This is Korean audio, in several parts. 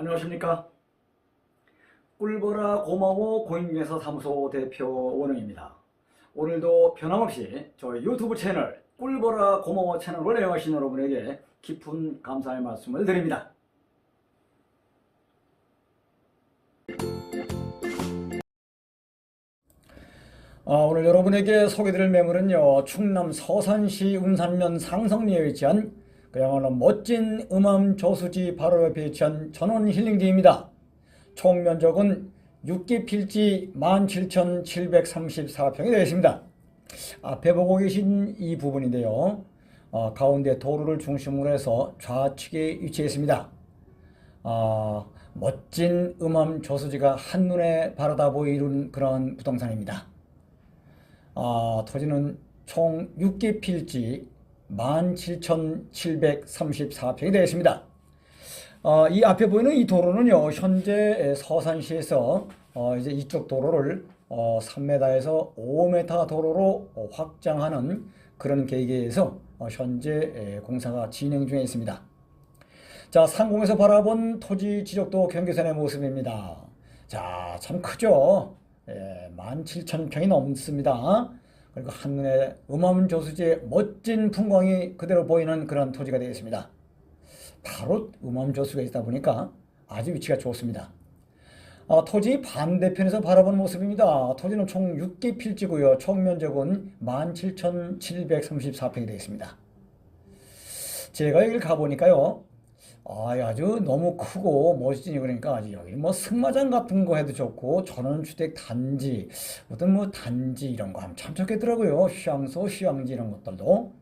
안녕하십니까? 꿀보라 고마워 고인중개사 사무소 대표 원웅입니다. 오늘도 변함없이 저희 유튜브 채널 꿀보라 고마워 채널을 애용하신 여러분에게 깊은 감사의 말씀을 드립니다. 아, 오늘 여러분에게 소개드릴 매물은요 충남 서산시 운산면 상성리에 위치한 그야말로 멋진 음암 저수지 바로 옆에 위치한 전원 힐링지입니다. 총 면적은 6기 필지 17,734평이 되겠습니다. 앞에 보고 계신 이 부분인데요. 어, 가운데 도로를 중심으로 해서 좌측에 위치해 있습니다. 아, 멋진 음암 저수지가 한눈에 바라다 보이는 그런 부동산입니다. 아, 토지는 총 6개 필지 17,734평이 되겠습니다. 어, 이 앞에 보이는 이 도로는요, 현재 서산시에서 어, 이제 이쪽 도로를 어, 3m에서 5m 도로로 어, 확장하는 그런 계획에서 어, 현재 에, 공사가 진행 중에 있습니다. 자, 상공에서 바라본 토지 지적도 경계선의 모습입니다. 자, 참 크죠? 예, 17,000평이 넘습니다. 그리고 한눈에 음암 저수지의 멋진 풍광이 그대로 보이는 그런 토지가 되겠습니다. 바로 음암 저수가 있다 보니까 아주 위치가 좋습니다. 어, 토지 반대편에서 바라보는 모습입니다. 토지는 총 6개 필지고요. 총 면적은 17,734평이 되겠습니다. 제가 여기를 가보니까요. 아, 아주 너무 크고 멋지니 그러니까 아주 여기 뭐 승마장 같은 거 해도 좋고 전원주택 단지 어떤 뭐 단지 이런 거 하면 참 좋겠더라고요. 휴양소, 휴양지 이런 것들도.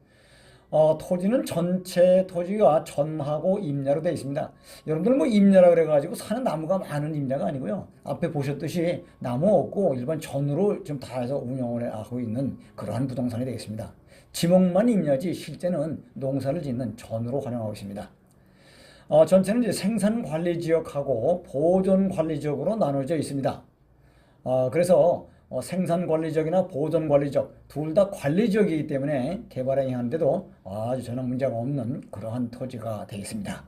어, 토지는 전체 토지가 전하고 임야로 되어 있습니다. 여러분들 뭐 임야라 그래가지고 사는 나무가 많은 임야가 아니고요. 앞에 보셨듯이 나무 없고 일반 전으로 좀 다 해서 운영을 하고 있는 그러한 부동산이 되겠습니다. 지목만 임야지 실제는 농사를 짓는 전으로 활용하고 있습니다. 어, 전체는 이제 생산 관리 지역하고 보존 관리 지역으로 나눠져 있습니다. 어, 그래서 어, 생산 관리 지역이나 보존 관리 지역 둘 다 관리 지역이기 때문에 개발행위 하는데도 아주 전혀 문제가 없는 그러한 토지가 되겠습니다.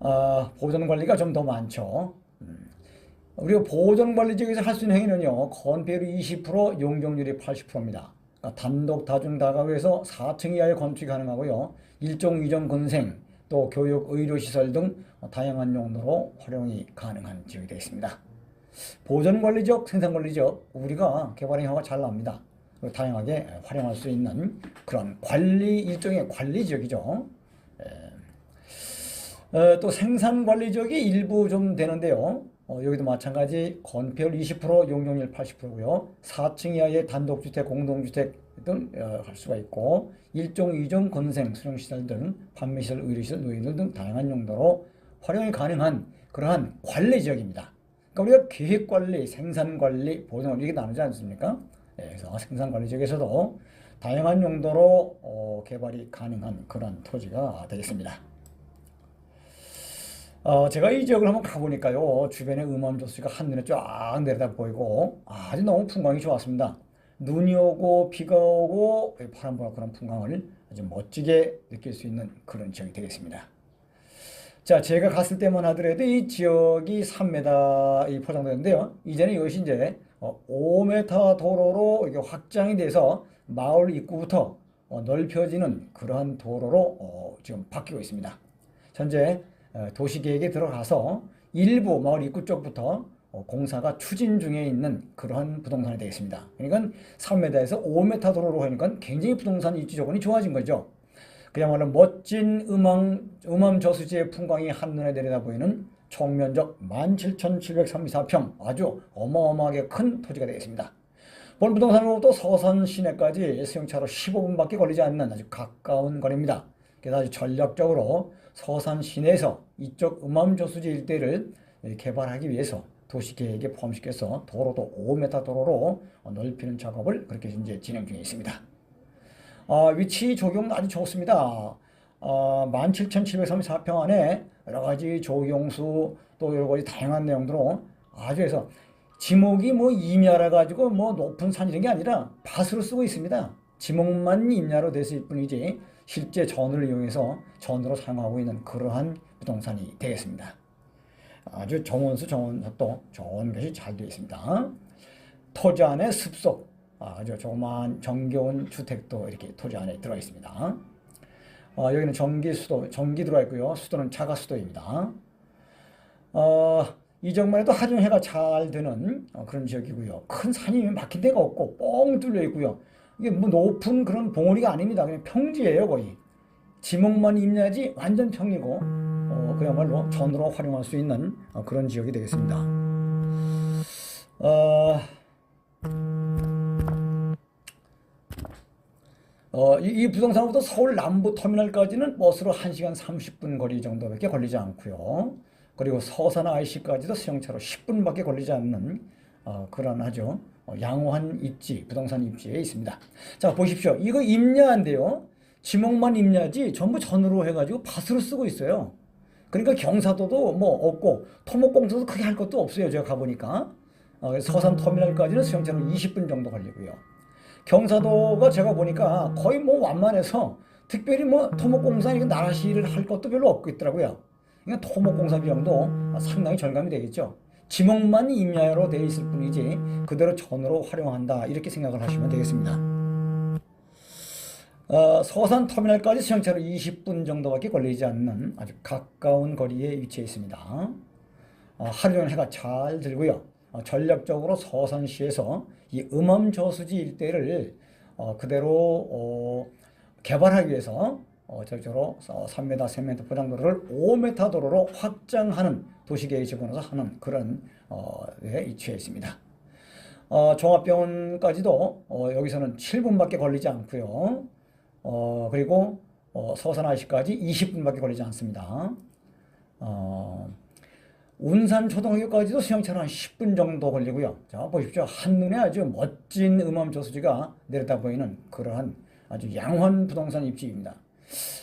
어, 보존 관리가 좀 더 많죠. 음. 우리가 보존 관리 지역에서 할 수 있는 행위는요, 건폐율이 20%, 용적률이 80%입니다. 그러니까 단독 다중 다가구에서 4층 이하의 건축이 가능하고요, 일종 이종 건생, 또 교육, 의료시설 등 다양한 용도로 활용이 가능한 지역이 되겠습니다. 보존관리적, 생산관리적 우리가 개발행위가 잘 납니다. 다양하게 활용할 수 있는 그런 관리 일종의 관리 지역이죠. 에, 또 생산관리 지역이 일부 좀 되는데요. 어, 여기도 마찬가지 건폐율 20%, 용적률 80%고요. 4층 이하의 단독주택, 공동주택 등 어, 할 수가 있고 일종, 이종, 건생, 수용시설 등 판매시설, 의료시설, 노인들 등 다양한 용도로 활용이 가능한 그러한 관리 지역입니다. 그러니까 우리가 계획관리, 생산관리, 보존 이렇게 나누지 않습니까? 네, 그래서 생산관리 지역에서도 다양한 용도로 어, 개발이 가능한 그런 토지가 되겠습니다. 어, 제가 이 지역을 한번 가보니까요. 주변에 음암 저수지가 한눈에 쫙 내려다 보이고 아주 너무 풍광이 좋았습니다. 눈이 오고 비가 오고 파란보라 그런 풍광을 아주 멋지게 느낄 수 있는 그런 지역이 되겠습니다. 자, 제가 갔을 때만 하더라도 이 지역이 3m 포장되는데요. 이제는 이것이 이제 5m 어, 도로로 이게 확장이 돼서 마을 입구부터 어, 넓혀지는 그러한 도로로 어, 지금 바뀌고 있습니다. 현재 도시계획에 들어가서 일부 마을 입구 쪽부터 공사가 추진 중에 있는 그러한 부동산이 되겠습니다. 그러니까 3m에서 5m 도로로 하니까 굉장히 부동산 입지 조건이 좋아진 거죠. 그야말로 멋진 음암, 음암 저수지의 풍광이 한눈에 내려다 보이는 총면적 17,734평 아주 어마어마하게 큰 토지가 되겠습니다. 본 부동산으로부터 서산 시내까지 수용차로 15분밖에 걸리지 않는 아주 가까운 거리입니다. 그래서 아주 전략적으로 서산 시내에서 이쪽 음암 저수지 일대를 개발하기 위해서 도시계획에 포함시켜서 도로도 5m 도로로 넓히는 작업을 그렇게 이제 진행 중에 있습니다. 어, 위치 적용 아주 좋습니다. 어, 17,734평 안에 여러 가지 조경수 또 여러 가지 다양한 내용들로 아주 해서 지목이 뭐 임야라 가지고 뭐 높은 산 이런 게 아니라 밭으로 쓰고 있습니다. 지목만 임야로 됐을 뿐이지 실제 전을 이용해서 전으로 사용하고 있는 그러한 부동산이 되겠습니다. 아주 정원수 정원석도 좋은 것이 잘 되어 있습니다. 토지 안에 습속 아주 조그마한 정겨운 주택도 이렇게 토지 안에 들어가 있습니다. 어, 여기는 전기 수도 전기 들어가 있고요. 수도는 자가 수도입니다. 어, 이정만 해도 하중해가 잘 되는 어, 그런 지역이고요. 큰 산이 막힌 데가 없고 뻥 뚫려 있고요. 이게 뭐 높은 그런 봉우리가 아닙니다. 그냥 평지예요 거의. 지목만 임야지 완전 평이고 어, 그야말로 전으로 활용할 수 있는 어, 그런 지역이 되겠습니다. 어, 어, 이, 이 부동산부터 서울 남부 터미널까지는 버스로 1시간 30분 거리 정도밖에 걸리지 않고요. 그리고 서산 IC까지도 수영차로 10분밖에 걸리지 않는 어, 그런 아주 어, 양호한 입지, 부동산 입지에 있습니다. 자, 보십시오. 이거 임야인데요. 지목만 임야지 전부 전으로 해가지고 밭으로 쓰고 있어요. 그러니까 경사도도 뭐 없고 토목공사도 크게 할 것도 없어요. 제가 가보니까. 어, 서산 터미널까지는 수영차로 20분 정도 걸리고요. 경사도가 제가 보니까 거의 뭐 완만해서 특별히 뭐 토목공사 이거 나라시를 할 것도 별로 없고 있더라고요. 그러니까 토목공사 비용도 상당히 절감이 되겠죠. 지목만 임야로 되어 있을 뿐이지 그대로 전으로 활용한다 이렇게 생각을 하시면 되겠습니다. 어, 서산 터미널까지 수영차로 20분 정도밖에 걸리지 않는 아주 가까운 거리에 위치해 있습니다. 어, 하루 종일 해가 잘 들고요. 어, 전략적으로 서산시에서 이 음암 저수지 일대를 어, 그대로 어, 개발하기 위해서 어, 저쪽으로 3m, 3m 포장도로를 5m 도로로 확장하는 도시계획 집어넣어서 하는 그런 어, 에 위치해 있습니다. 어, 종합병원까지도 어, 여기서는 7분밖에 걸리지 않고요. 어, 그리고 어, 서산 IC까지 20분밖에 걸리지 않습니다. 어, 운산 초등학교까지도 수영차로 한 10분 정도 걸리고요. 자, 보십시오. 한눈에 아주 멋진 음암 저수지가 내려다 보이는 그러한 아주 양환 부동산 입지입니다.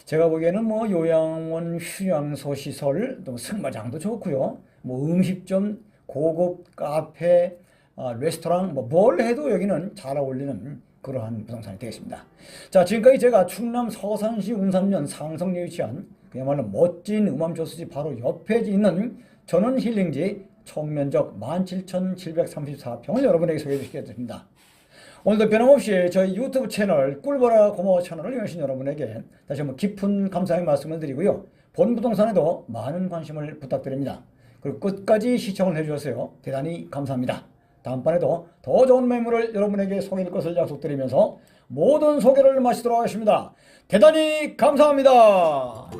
제가 보기에는 뭐 요양원 휴양소 시설, 또 승마장도 좋고요. 뭐 음식점, 고급 카페, 아, 레스토랑 뭐 뭘 해도 여기는 잘 어울리는 그러한 부동산이 되겠습니다. 자, 지금까지 제가 충남 서산시 운산면 상성리에 위치한 그야말로 멋진 음암 저수지 바로 옆에 있는 전원 힐링지 총면적 17,734평을 여러분에게 소개해 드리겠습니다. 오늘도 변함없이 저희 유튜브 채널 꿀보라 고마워 채널을 이용하신 여러분에게 다시 한번 깊은 감사의 말씀을 드리고요. 본 부동산에도 많은 관심을 부탁드립니다. 그리고 끝까지 시청을 해주셔서 대단히 감사합니다. 다음번에도 더 좋은 매물을 여러분에게 소개할 것을 약속드리면서 모든 소개를 마치도록 하겠습니다. 대단히 감사합니다.